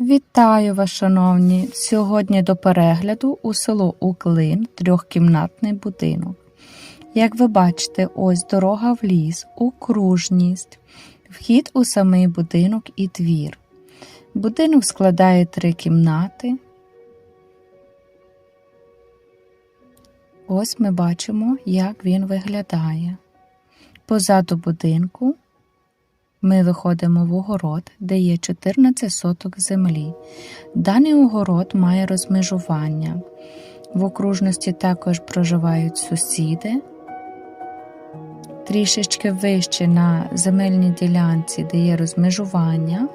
Вітаю вас, шановні! Сьогодні до перегляду у село Уклин трьохкімнатний будинок. Як ви бачите, ось дорога в ліс, окружність, вхід у самий будинок і двір. Будинок складає три кімнати. Ось ми бачимо, як він виглядає. Позаду будинку ми виходимо в огород, де є 14 соток землі. Даний огород має розмежування. В окружності також проживають сусіди. Трішечки вище на земельній ділянці, де є розмежування.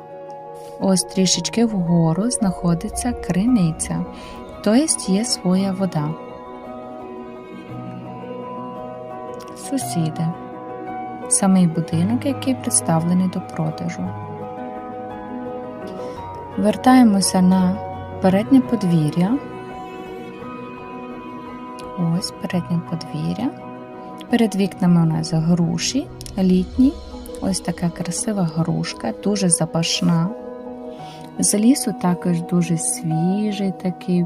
Ось трішечки вгору знаходиться криниця, тобто є своя вода. Сусіди самий будинок, який представлений до продажу. Вертаємося на переднє подвір'я. Ось переднє подвір'я. Перед вікнами у нас груші літні. Ось така красива грушка, дуже запашна. З лісу також дуже свіжий такий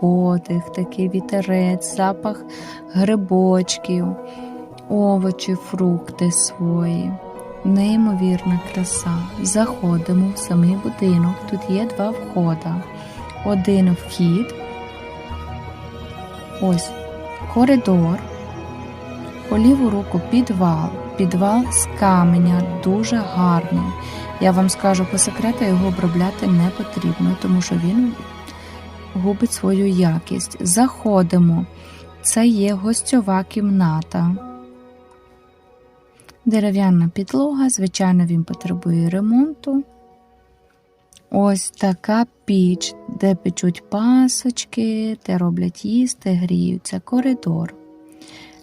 подих, такий вітерець, запах грибочків овочі, фрукти свої. Неймовірна краса. Заходимо в самий будинок. Тут є два входи. Один вхід, ось коридор, по ліву руку підвал. Підвал з каменя дуже гарний. Я вам скажу по секрету, його обробляти не потрібно, тому що він губить свою якість. Заходимо. Це є гостьова кімната. Дерев'яна підлога, звичайно, він потребує ремонту. Ось така піч, де печуть пасочки, де роблять їсти, гріються коридор.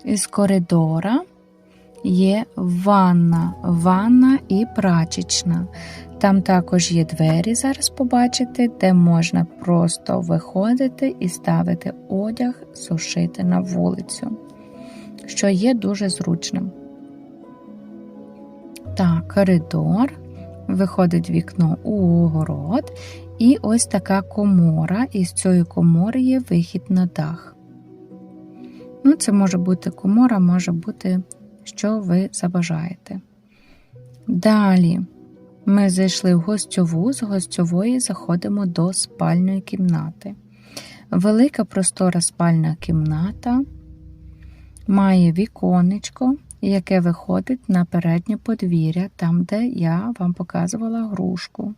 Із коридора є ванна, ванна і прачечна. Там також є двері, зараз побачите, де можна просто виходити і ставити одяг, сушити на вулицю, що є дуже зручним. Так, коридор, виходить вікно у огород, і ось така комора, і з цієї комори є вихід на дах. Ну, Це може бути комора, може бути, що ви забажаєте. Далі ми зайшли в гостьову, з гостьової заходимо до спальної кімнати. Велика простора спальна кімната, має віконечко яке виходить на переднє подвір'я, там, де я вам показувала грушку.